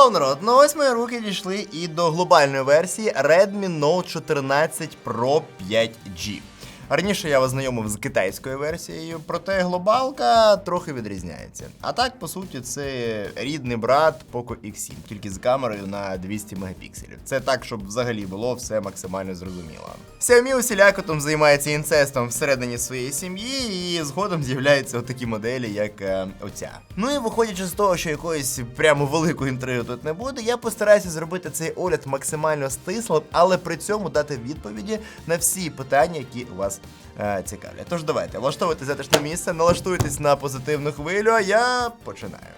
Hello, народ! Ну ось мої руки дійшли і до глобальної версії Redmi Note 14 Pro 5G. Раніше я вас знайомив з китайською версією, проте глобалка трохи відрізняється. А так, по суті, це рідний брат Poco X7, тільки з камерою на 200 мегапікселів. Це так, щоб взагалі було все максимально зрозуміло. Xiaomi усіляко там займається інцестом всередині своєї сім'ї, і згодом з'являються отакі моделі, як е, оця. Ну і виходячи з того, що якоїсь прямо великої інтриги тут не буде, я постараюся зробити цей огляд максимально стислим, але при цьому дати відповіді на всі питання, які вас е, цікавлять. Тож давайте, влаштовуйтесь затишне місце, налаштуйтесь на позитивну хвилю, а я починаю.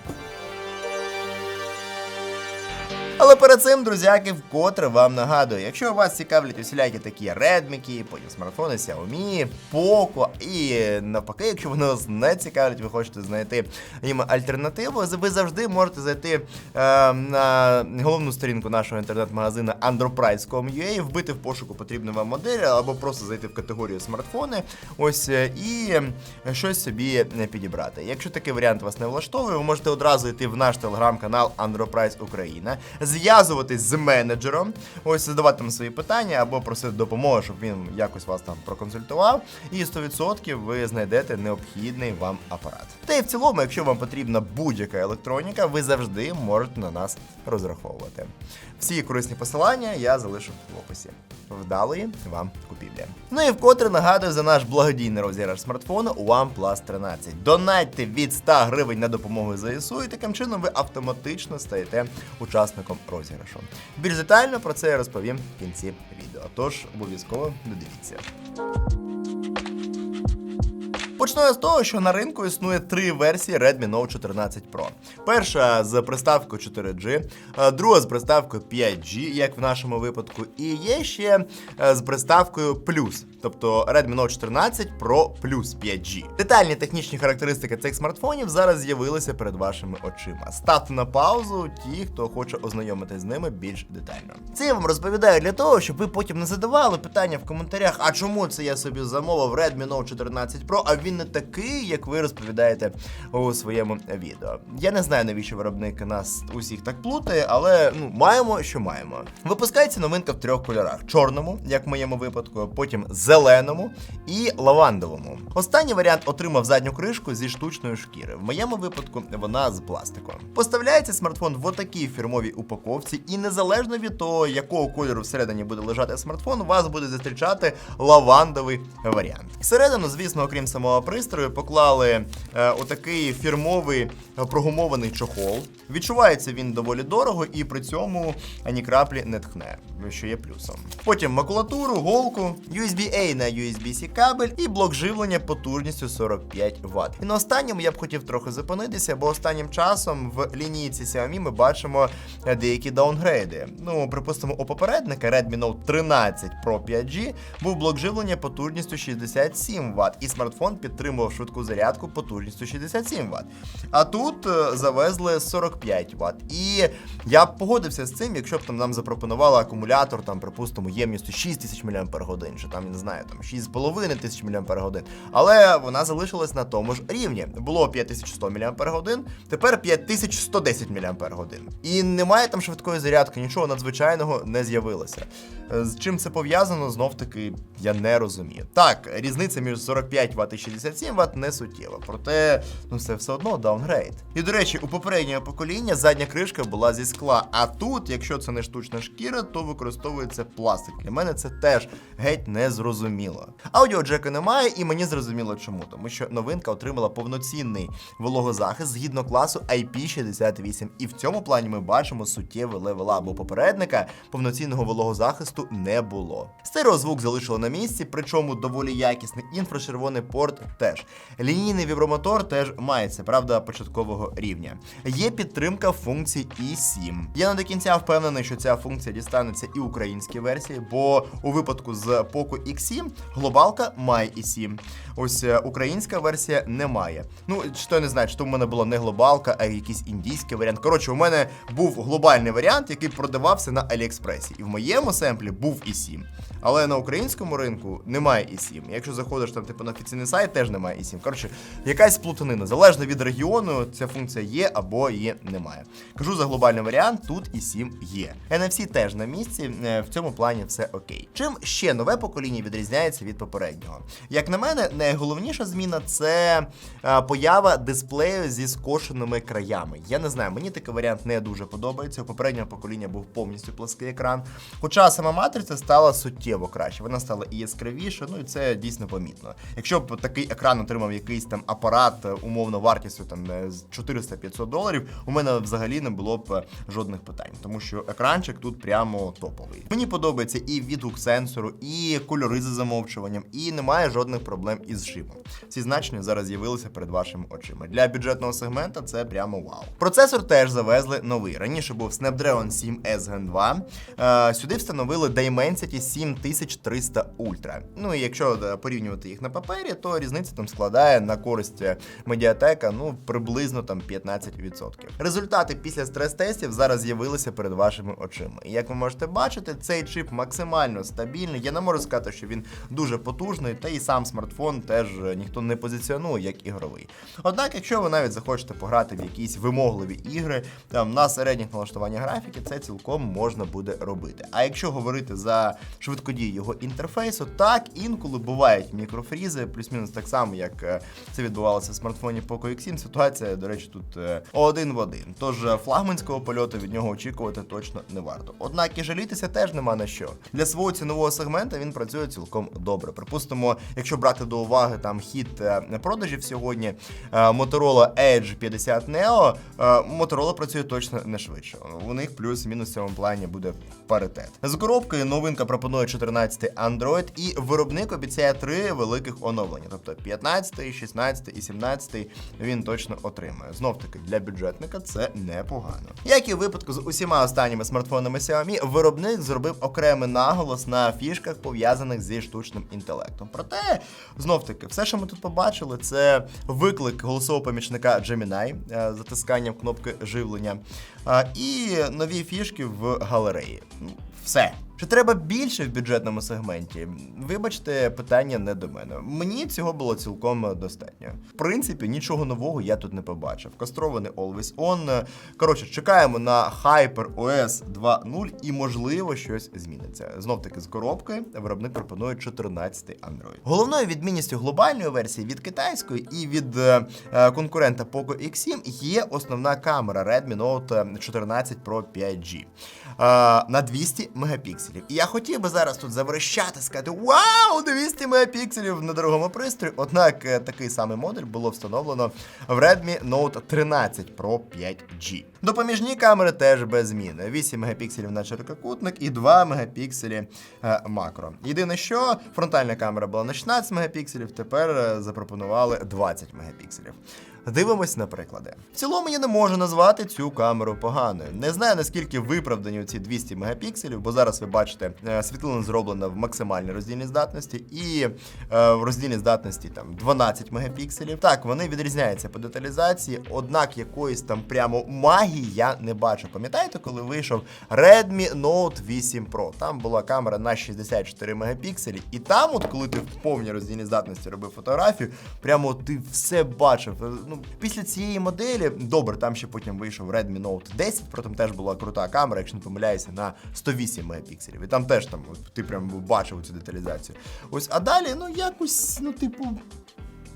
Але перед цим, друзяки, вкотре вам нагадую, якщо вас цікавлять усілякі такі редміки, потім смартфони Xiaomi, Poco і навпаки, якщо вони вас не цікавлять, ви хочете знайти їм альтернативу, ви завжди можете зайти е, на головну сторінку нашого інтернет-магазину androprice.com.ua, вбити в пошуку потрібну вам модель, або просто зайти в категорію смартфони, ось е, і щось собі підібрати. Якщо такий варіант вас не влаштовує, ви можете одразу йти в наш телеграм-канал Androprice Україна, зв'язуватись з менеджером, ось задавати там свої питання або просити допомоги, щоб він якось вас там проконсультував. І 100% ви знайдете необхідний вам апарат. Та й в цілому, якщо вам потрібна будь-яка електроніка, ви завжди можете на нас розраховувати. Всі корисні посилання я залишу в описі. Вдалої вам купівлі. Ну і вкотре нагадую за наш благодійний розіграш смартфону OnePlus 13. Донатьте від 100 гривень на допомогу ЗСУ, і таким чином ви автоматично стаєте учасником розіграшу. Більш детально про це я розповім в кінці відео. Тож обов'язково додивіться. Почну я з того, що на ринку існує три версії Redmi Note 14 Pro. Перша з приставкою 4G, друга з приставкою 5G, як в нашому випадку, і є ще е, з приставкою Plus, тобто Redmi Note 14 Pro Plus 5G. Детальні технічні характеристики цих смартфонів зараз з'явилися перед вашими очима. Ставте на паузу ті, хто хоче ознайомитись з ними більш детально. Це я вам розповідаю для того, щоб ви потім не задавали питання в коментарях, а чому це я собі замовив Redmi Note 14 Pro, а він не такий, як ви розповідаєте у своєму відео. Я не знаю, навіщо виробник нас усіх так плутає, але ну маємо, що маємо. Випускається новинка в трьох кольорах: чорному, як в моєму випадку, потім зеленому і лавандовому. Останній варіант отримав задню кришку зі штучної шкіри. В моєму випадку вона з пластику. Поставляється смартфон в отакій фірмовій упаковці, і незалежно від того, якого кольору всередині буде лежати смартфон, вас буде зустрічати лавандовий варіант. Всередину, звісно, окрім самого пристрою, поклали е, отакий фірмовий е, прогумований чохол. Відчувається він доволі дорого і при цьому ані краплі не тхне, що є плюсом. Потім макулатуру, голку, USB-A на USB-C кабель і блок живлення потужністю 45 Вт. І на останньому я б хотів трохи зупинитися, бо останнім часом в лінійці Xiaomi ми бачимо е, деякі даунгрейди. Ну, припустимо, у попередника Redmi Note 13 Pro 5G був блок живлення потужністю 67 Вт, і смартфон підтримував швидку зарядку потужністю 67 Вт. А тут е, завезли 45 Вт. І я б погодився з цим, якщо б там нам запропонували акумулятор, там, припустимо, ємністю 6000 мАч, чи там, я не знаю, там 6,5 тисяч мАч. Але вона залишилась на тому ж рівні. Було 5100 мАч, тепер 5110 мАч. І немає там швидкої зарядки, нічого надзвичайного не з'явилося. Е, З чим це пов'язано, знов таки я не розумію. Так, різниця між 45 Вт і 67 Вт не суттєва, проте ну це все одно даунгрейд. І до речі, у попереднього покоління задня кришка була зі скла. А тут, якщо це не штучна шкіра, то використовується пластик. Для мене це теж геть не зрозуміло. Аудіоджека немає, і мені зрозуміло чому, тому що новинка отримала повноцінний вологозахист згідно класу IP68. І в цьому плані ми бачимо суттєвий левела, бо попередника повноцінного вологозахисту не було. Стереозвук залишили на місці, причому доволі якісний інфрачервоний порт теж. Лінійний вібромотор теж мається, правда, початкового рівня. Є підтримка функцій i7. Я не до кінця впевнений, що ця функція дістанеться і українській версії, бо у випадку з Poco X7 глобалка має i7. Ось е, українська версія не має. Ну, то я не знаю, то в мене була не глобалка, а якийсь індійський варіант. Коротше, у мене був глобальний варіант, який продавався на Аліекспресі. І в моєму семплі був i7. Але на українському ринку немає i7. Якщо заходиш там, типу, на офіційний сайт, теж немає і 7. Коротше, якась плутанина. Залежно від регіону, ця функція є або її немає. Кажу за глобальний варіант, тут і 7 є. NFC теж на місці, е, в цьому плані все окей. Чим ще нове покоління відрізняється від попереднього? Як на мене, найголовніша зміна це е, поява дисплею зі скошеними краями. Я не знаю, мені такий варіант не дуже подобається. У попереднього покоління був повністю плоский екран. Хоча сама матриця стала суттєво краще. Вона стала і яскравіша, ну і це дійсно помітно. Якщо б такий екран отримав якийсь там апарат, е, умовно вартістю там е, з 400-500 доларів, у мене взагалі не було б е, жодних питань, тому що екранчик тут прямо топовий. Мені подобається і відгук сенсору, і кольори за замовчуванням, і немає жодних проблем із шипом. Ці значення зараз з'явилися перед вашими очима. Для бюджетного сегмента це прямо вау. Процесор теж завезли новий. Раніше був Snapdragon 7 S Gen 2. Е, сюди встановили Dimensity 7300 Ultra. Ну і якщо е, порівнювати їх на папері, то різниця там складає на користь медіатека ну приблизно там 15%. Результати після стрес-тестів зараз з'явилися перед вашими очима. І як ви можете бачити, цей чип максимально стабільний. Я не можу сказати, що він дуже потужний, та і сам смартфон теж е, ніхто не позиціонує як ігровий. Однак, якщо ви навіть захочете пограти в якісь вимогливі ігри, там на середніх налаштуваннях графіки, це цілком можна буде робити. А якщо говорити за швидкодію його інтерфейсу, так інколи бувають мікрофрізи, плюс-мінус так само, як е, це відбувалося в смартфоні Poco X7. Ситуація, до речі, тут е, один в один. Тож е, флагманського польоту від нього очікувати точно не варто. Однак і жалітися теж нема на що. Для свого цінового сегмента він працює цілком добре. Припустимо, якщо брати до уваги там хід продажів сьогодні, Motorola Edge 50 Neo, Motorola працює точно не швидше. У них плюс-мінус в цьому плані буде паритет. З коробкою новинка пропонує 14 Android, і виробник обіцяє три великих оновлення, тобто 15, 16 і 17 він точно отримає. Знов таки для бюджетника це непогано. Як і у випадку з усіма останніми смартфонами Xiaomi, виробник зробив окремий наголос на фішках, пов'язаних зі штучним інтелектом. Проте, знов таки, все, що ми тут побачили, це виклик голосового помічника Gemini е, затисканням кнопки живлення е, і нові фішки в галереї. Ну, Все. Чи треба більше в бюджетному сегменті? Вибачте, питання не до мене. Мені цього було цілком достатньо. В принципі, нічого нового я тут не побачив. Кастрований Always On. Коротше, чекаємо на Hyper OS 2.0 і можливо щось зміниться. Знов таки з коробки виробник пропонує 14 Android. Головною відмінністю глобальної версії від китайської і від е, е, конкурента Poco X7 є основна камера Redmi Note 14 Pro 5G е, на 200 мегапікселів. І я хотів би зараз тут заверещати, сказати: Вау! 200 мегапікселів на дорогому пристрої. Однак е, такий самий модуль було встановлено в Redmi Note 13 Pro 5G. Допоміжні камери теж без змін. 8 мегапікселів на ширококутник і 2 мегапікселі е, макро. Єдине, що фронтальна камера була на 16 мегапікселів, тепер е, запропонували 20 мегапікселів. Дивимось на приклади. В цілому я не можу назвати цю камеру поганою. Не знаю наскільки виправдані ці 200 мегапікселів, бо зараз ви бачите, е, світлина зроблена в максимальній роздільній здатності і е, в роздільній здатності там 12 мегапікселів. Так, вони відрізняються по деталізації, однак якоїсь там прямо магії я не бачу. Пам'ятаєте, коли вийшов Redmi Note 8 Pro? Там була камера на 64 мегапікселі, і там, от коли ти в повній роздільній здатності робив фотографію, прямо ти все бачив. Ну, після цієї моделі, добре, там ще потім вийшов Redmi Note 10, проте теж була крута камера, якщо не помиляюся, на 108 мегапікселів. І там теж там, от, ти прям бачив цю деталізацію. Ось, а далі, ну якось, ну, типу.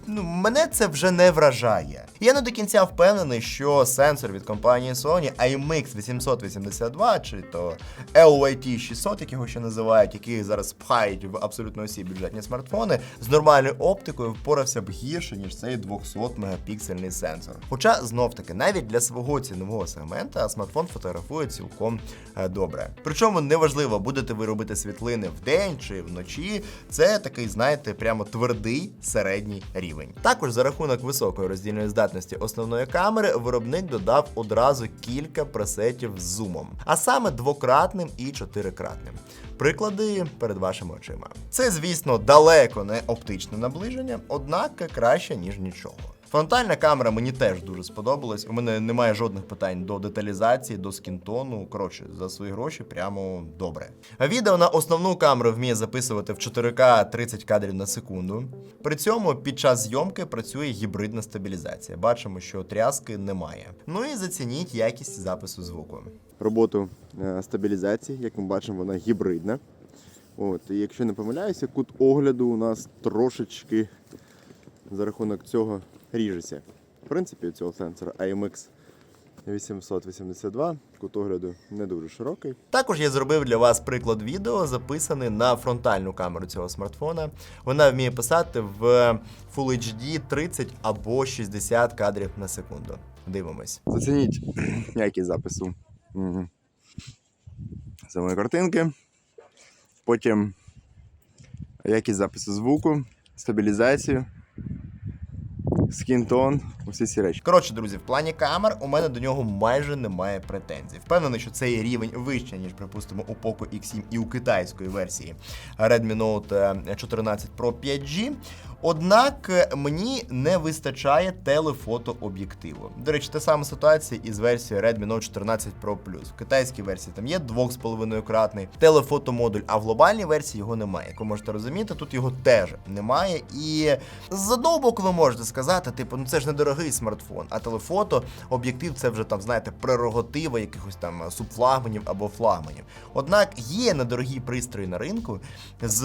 Ну, мене це вже не вражає. Я не до кінця впевнений, що сенсор від компанії Sony IMX 882 чи то LYT 600, як його ще називають, який зараз пхають в абсолютно усі бюджетні смартфони, з нормальною оптикою впорався б гірше, ніж цей 200 мегапіксельний сенсор. Хоча знов таки, навіть для свого цінового сегмента смартфон фотографує цілком е, добре. Причому неважливо, будете ви робити світлини вдень чи вночі. Це такий, знаєте, прямо твердий середній рівень. Також за рахунок високої роздільної здатності основної камери виробник додав одразу кілька пресетів з зумом, а саме двократним і чотирикратним. Приклади перед вашими очима. Це, звісно, далеко не оптичне наближення, однак краще ніж нічого. Фронтальна камера мені теж дуже сподобалась. У мене немає жодних питань до деталізації, до скінтону. Коротше, за свої гроші прямо добре. Відео на основну камеру вміє записувати в 4К 30 кадрів на секунду. При цьому під час зйомки працює гібридна стабілізація. Бачимо, що тряски немає. Ну і зацініть якість запису звуку. роботу е, стабілізації. Як ми бачимо, вона гібридна. От, і якщо не помиляюся, кут огляду у нас трошечки за рахунок цього ріжеться. В принципі, у цього сенсора AMX 882 кут огляду не дуже широкий. Також я зробив для вас приклад відео, записаний на фронтальну камеру цього смартфона. Вона вміє писати в Full HD 30 або 60 кадрів на секунду. Дивимось. Зацініть якість запису мгм, самої картинки. Потім якість запису звуку, стабілізацію, скінтон, усі ці речі. Коротше, друзі, в плані камер у мене до нього майже немає претензій. Впевнений, що цей рівень вищий, ніж, припустимо, у Poco X7 і у китайської версії Redmi Note е, 14 Pro 5G. Однак е, мені не вистачає телефотооб'єктиву. До речі, та сама ситуація із версією Redmi Note 14 Pro Plus. В китайській версії там є 2,5-кратний телефотомодуль, а в глобальній версії його немає. Як ви можете розуміти, тут його теж немає. І з одного боку ви можете сказати, типу, ну це ж недорогий смартфон, а телефото, об'єктив це вже там, знаєте, прерогатива якихось там субфлагманів або флагманів. Однак є недорогі пристрої на ринку з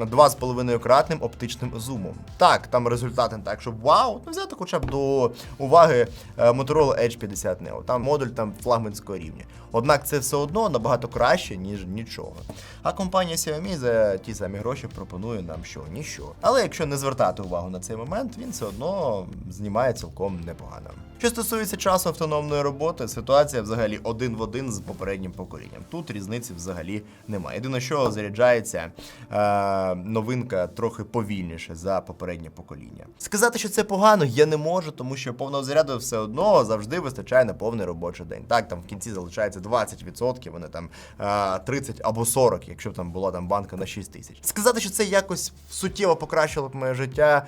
2,5-кратним оптичним зумом. Так, там результати не так, щоб вау, ну взяти хоча б до уваги е, Motorola Edge 50 Neo. Там модуль там флагманського рівня. Однак це все одно набагато краще, ніж нічого. А компанія Xiaomi за ті самі гроші пропонує нам що, ніщо. Але якщо не звертати увагу на цей момент, він все одно знімає цілком непогано. Що стосується часу автономної роботи, ситуація взагалі один в один з попереднім поколінням. Тут різниці взагалі немає. Єдине, що заряджається е, новинка трохи повільніше за попереднє покоління. Сказати, що це погано, я не можу, тому що повного заряду все одно завжди вистачає на повний робочий день. Так, там в кінці залишається 20%, вони там е, 30 або 40, якщо б там була там банка на 6 тисяч. Сказати, що це якось суттєво покращило б моє життя,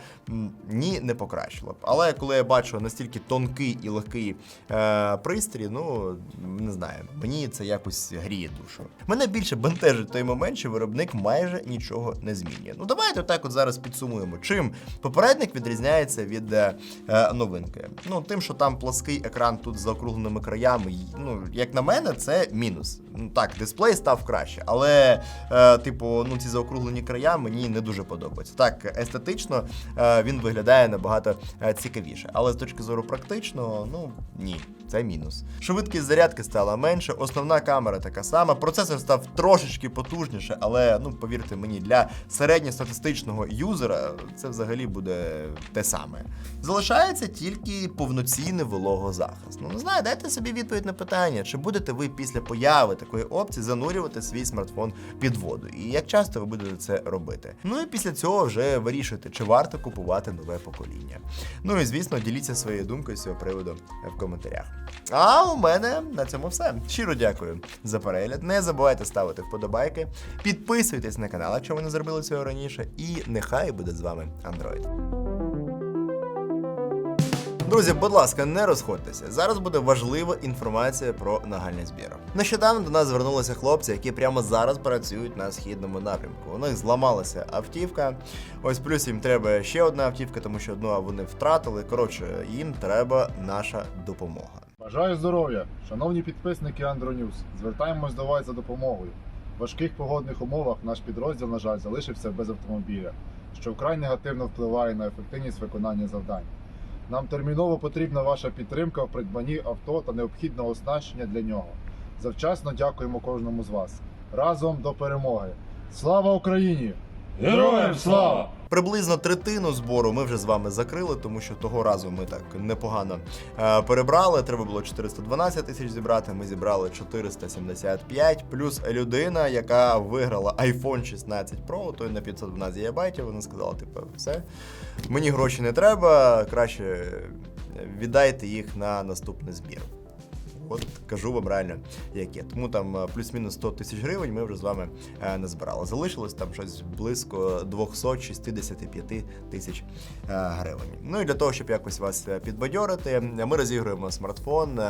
ні, не покращило б. Але коли я бачу настільки тонкий і легкий е, пристрій, ну не знаю, мені це якось гріє душу. Мене більше бентежить той момент, що виробник майже нічого не змінює. Ну давайте так от зараз підсумуємо, чим попередник відрізняється від е, е, новинки. Ну тим, що там плоский екран тут з заокругленими краями. Ну як на мене, це мінус. Ну так, дисплей став краще, але е, типу, ну ці заокруглені края мені не дуже подобаються. Так, естетично е, він виглядає набагато е, цікавіше, але з точки зору практично, ну ні, це мінус. Швидкість зарядки стала менше, основна камера така сама. Процесор став трошечки потужніше, але ну повірте мені, для середньостатистичного юзера це взагалі буде те саме. Залишається тільки повноцінний вологозахист. Ну не знаю, дайте собі відповідь на питання, чи будете ви після появи такої опції занурювати свій смартфон під воду, і як часто ви будете це робити. Ну і після цього вже вирішуйте, чи варто купувати нове покоління. Ну і звісно, діліться своєю думкою з цього приводу в коментарях. А у мене на цьому все. Щиро дякую за перегляд. Не забувайте ставити вподобайки, підписуйтесь на канал, якщо ви не зробили цього раніше, і нехай буде з вами Android. Друзі, будь ласка, не розходьтеся. Зараз буде важлива інформація про нагальний збір. Нещодавно до нас звернулися хлопці, які прямо зараз працюють на східному напрямку. У них зламалася автівка. Ось плюс їм треба ще одна автівка, тому що одну вони втратили. Коротше, їм треба наша допомога. Бажаю здоров'я, шановні підписники Андронюс. Звертаємось до вас за допомогою. В важких погодних умовах наш підрозділ, на жаль, залишився без автомобіля, що вкрай негативно впливає на ефективність виконання завдань. Нам терміново потрібна ваша підтримка в придбанні авто та необхідного оснащення для нього. Завчасно дякуємо кожному з вас. Разом до перемоги! Слава Україні! Героям слава! Приблизно третину збору ми вже з вами закрили, тому що того разу ми так непогано е, перебрали. Треба було 412 тисяч зібрати. Ми зібрали 475, плюс людина, яка виграла iPhone 16 Pro, той на 512 ГБ, Вона сказала, типу, все, мені гроші не треба, краще віддайте їх на наступний збір. От кажу вам реально, як є. Тому там е, плюс-мінус 100 тисяч гривень ми вже з вами е, не збирали. Залишилось там щось близько 265 тисяч е, гривень. Ну і для того, щоб якось вас підбадьорити, ми розігруємо смартфон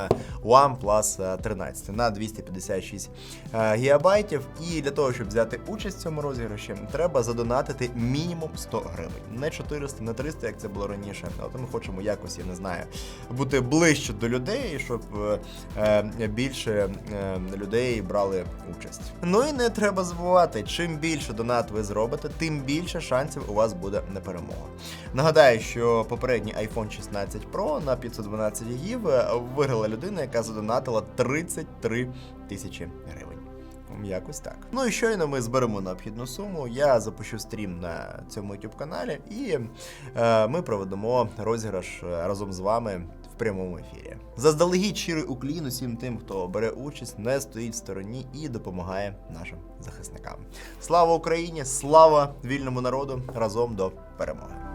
OnePlus 13 на 256 е, гігабайтів. І для того, щоб взяти участь в цьому розіграші, треба задонатити мінімум 100 гривень. Не 400, не 300, як це було раніше. От ми хочемо якось, я не знаю, бути ближче до людей, щоб більше е, людей брали участь. Ну і не треба забувати, чим більше донат ви зробите, тим більше шансів у вас буде на перемогу. Нагадаю, що попередній iPhone 16 Pro на 512 гігів виграла людина, яка задонатила 33 тисячі гривень. Якось так. Ну і щойно ми зберемо необхідну суму. Я запущу стрім на цьому youtube каналі, і е, ми проведемо розіграш е, разом з вами прямому ефірі. Заздалегідь щирий уклін усім тим, хто бере участь, не стоїть в стороні і допомагає нашим захисникам. Слава Україні! Слава вільному народу! Разом до перемоги!